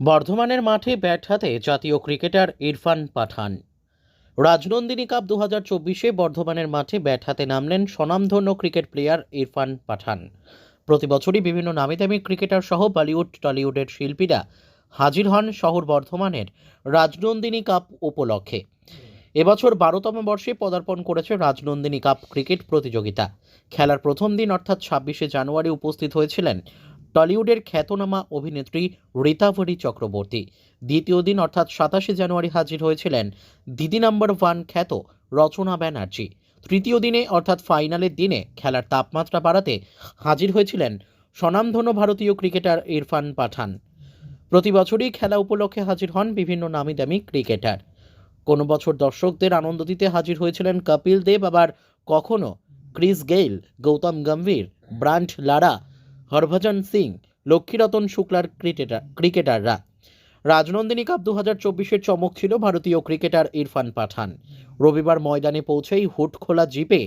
বর্ধমানের মাঠে ব্যাট হাতে জাতীয় ক্রিকেটার ইরফান পাঠান। রাজনন্দিনী কাপ দু হাজার চব্বিশে বর্ধমানের মাঠে ব্যাট হাতে নামলেন স্বনামধন্য ক্রিকেট প্লেয়ার ইরফান পাঠান। প্রতি বছরই বিভিন্ন নামিদামি ক্রিকেটার সহ বলিউড, টলিউডের শিল্পীরা হাজির হন শহর বর্ধমানের রাজনন্দিনী কাপ উপলক্ষে। এবছর বারোতম বর্ষে পদার্পণ করেছে রাজনন্দিনী কাপ ক্রিকেট প্রতিযোগিতা। খেলার প্রথম দিন, অর্থাৎ ছাব্বিশে জানুয়ারি, উপস্থিত হয়েছিলেন টলিউডের খ্যাতনামা অভিনেত্রী রীতাভরী চক্রবর্তী। দ্বিতীয় দিন অর্থাৎ সাতাশে জানুয়ারি হাজির হয়েছিলেন দিদি নাম্বার ওয়ান খ্যাত রচনা ব্যানার্জি। তৃতীয় দিনে অর্থাৎ ফাইনালের দিনে খেলার তাপমাত্রা বাড়াতে হাজির হয়েছিলেন স্বনামধন্য ভারতীয় ক্রিকেটার ইরফান পাঠান। প্রতি বছরই খেলা উপলক্ষে হাজির হন বিভিন্ন নামিদামি ক্রিকেটার। কোনো বছর দর্শকদের আনন্দ দিতে হাজির হয়েছিলেন কপিল দেব, আবার কখনো Chris Gayle, Gautam Gambhir, Brian Lara Harbhajan Singh, Laxmi Ratan শুক্লার cricketer, ক্রিকেটাররা। রাজনন্দিনী কাপ দু হাজার চব্বিশের চমক ছিল ভারতীয় ক্রিকেটার ইরফান পাঠান। রবিবার ময়দানে পৌঁছেই হুট খোলা জিপে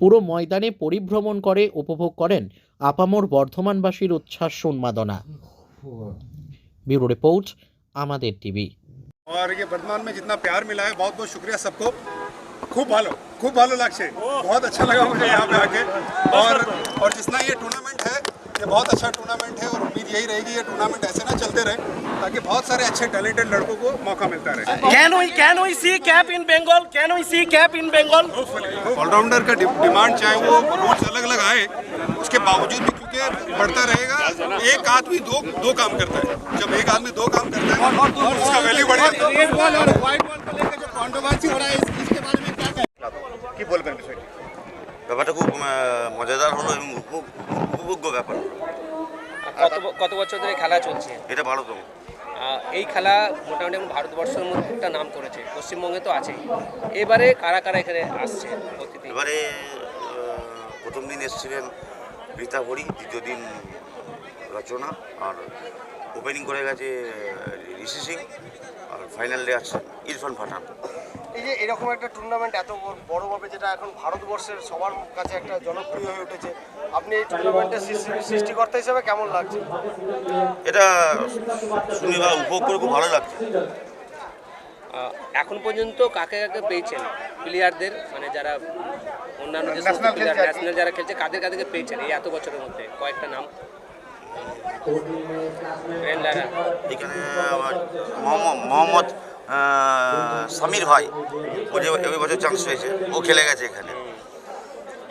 পুরো ময়দানে পরিভ্রমণ করে উপভোগ করেন আপামোর বর্ধমানবাসীর উচ্ছ্বাস উন্মাদনা। ব্যুরো রিপোর্ট, আমাদের টিভি। और ये वर्धमान में जितना प्यार मिला है, बहुत बहुत शुक्रिया सबको। खूब ভালো খুব ভালো লাগছে बहुत अच्छा लगा मुझे यहाँ पे आके। और और जितना ये टूर्नामेंट है बहुत अच्छा टूर्नामेंट है और उम्मीद यही रहेगी ये टूर्नामेंट ऐसे ना चलते रहे ताकि बहुत सारे अच्छे टैलेंटेड लड़कों को मौका मिलता रहे Can we can we see cap in Bengal? Can we see cap in Bengal? Allrounder का डि- डिमांड चाहे वो रूल्स अलग अलग आए उसके बावजूद भी क्योंकि बढ़ता रहेगा एक आदमी दो दो काम करता है जब एक आदमी दो काम करता है और उसका वैल्यू बढ़ जाता है रेड बॉल और व्हाइट बॉल को लेकर जो कंट्रोवर्सी हो रहा है इस- इसके बारे में क्या कहें কি বলবেন বিষয়টি ব্যাপারটা খুব আহ, মজাদার হলো এবং উপভোগ- উপভোগ্য ব্যাপার কত বছর ধরে খেলা চলছে? এটা ভারতম এই খেলা মোটামুটি এখন ভারতবর্ষের মধ্যে একটা নাম করেছে পশ্চিমবঙ্গে তো আছেই। এবারে কারা কারা এখানে আসছে এবারে প্রথম দিন এসেছিলেন রীতা ভরি দ্বিতীয় দিন রচনা আর ওপেনিং করে গেছে ঋষি সিং আর ফাইনাল ডে আছে ইরফান পাঠান। এই যে এরকম একটা টুর্নামেন্ট এত বড়- বড়ভাবে যেটা এখন ভারতবর্ষের সবার কাছে একটা জনপ্রিয় হয়ে উঠেছে আপনি এই টুর্নামেন্টের সৃষ্টিকর্তা হিসেবে কেমন লাগছে? এটা শুনে বা উপভোগ করে খুব ভালো লাগছে। এখন পর্যন্ত কাকে কাকে পেয়েছেন প্লেয়ারদের মানে যারা অন্যান্য যে। ন্যাশনাল যারা খেলছে কাদের কাদেরকে পেয়েছেন এই এত বছরের মধ্যে? কয়েকটা নাম। এখানে মোহাম্মদ- সামির ভাই ও যে এই বছর চান্স হয়েছে ও খেলে গেছে এখানে।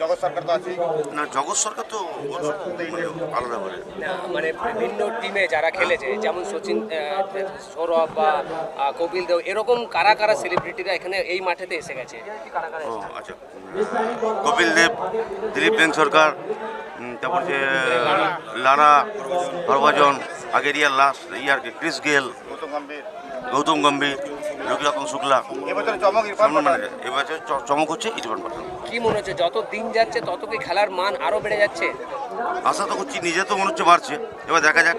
জগৎ সরকার তো আছেই। না জগৎ সরকার তো মানে আলাদা বলে। মানে বিভিন্ন টিমে যারা খেলেছে যেমন সচিন সৌরভ বা কপিল দেব এরকম কারা কারা সেলিব্রিটিরা এখানে এই মাঠেতে এসে গেছে? ও আচ্ছা। কপিল দেব দিলীপ দেন সরকার তারপর যে লারা হরভজন। আগেরিয়ার লাস্ট ইয়ার কি, ক্রিস গেল গৌতম গম্ভীর। গৌতম গম্ভীর রঘুরতন শুক্লা। এবছর চমক ইরফান এবছর চ- চমক হচ্ছে ইরফান পাঠান। কি মনে হচ্ছে যত দিন যাচ্ছে তত কি খেলার মান আরও বেড়ে যাচ্ছে? আশা তো করছি নিজে তো মনে হচ্ছে বাড়ছে। এবার দেখা যাক।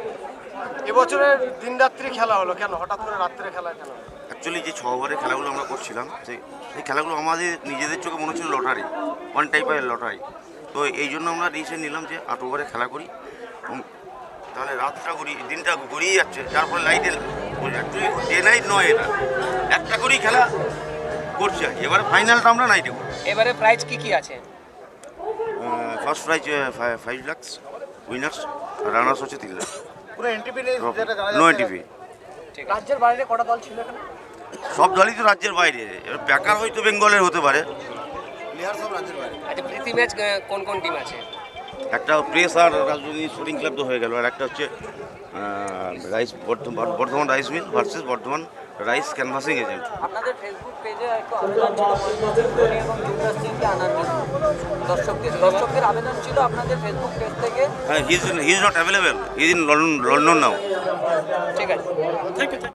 এবছরের দিন রাত্রি খেলা হলো কেন? হঠাৎ করে রাত্রে খেলা কেন? অ্যাকচুয়ালি যে ছ ওভারের খেলাগুলো আমরা করছিলাম সেই সেই খেলাগুলো আমাদের নিজেদের চোখে মনে হচ্ছিল লটারি ওয়ান টাইপের লটারি। তো এই জন্য আমরা ডিসিশন নিলাম যে আট ওভারে খেলা করি। তাহলে রাতটা করি দিনটা ঘুরিয়ে যাচ্ছে যার ফলে লাইটে ডে নাইট নয় এটা। একটা করেই খেলা করছি আর কি। এবারে ফাইনালটা আমরা নাইটে করি এবারে প্রাইজ কি কি আছে? First prize five lakhs winners runners হচ্ছে তিন লাখ পুরো এনটিপি জানা নো ঠিক রাজ্যের বাইরে কটা দল ছিল এখানে? সব দলই তো রাজ্যের বাইরে। এবার ব্যাকার হয়তো বেঙ্গলের হতে পারে। প্লেয়ার সব রাজ্যের বাইরে। আচ্ছা প্রীতি ম্যাচ কোন কোন টিম আছে? একটা প্রেস আর রাজধানী শুটিং ক্লাব তো হয়ে গেল। আর একটা হচ্ছে rice Bardhaman Bardhaman rice mill versus Bardhaman rice canvassing agent আপনাদের ফেসবুক পেজে একটু আবেদন ছিল এবং যুবরাজ সিংকে আনার দর্শকদের দর্শকদের আবেদন ছিল আপনাদের ফেসবুক পেজ থেকে। হ্যাঁ he is not available he is in London now ঠিক আছে।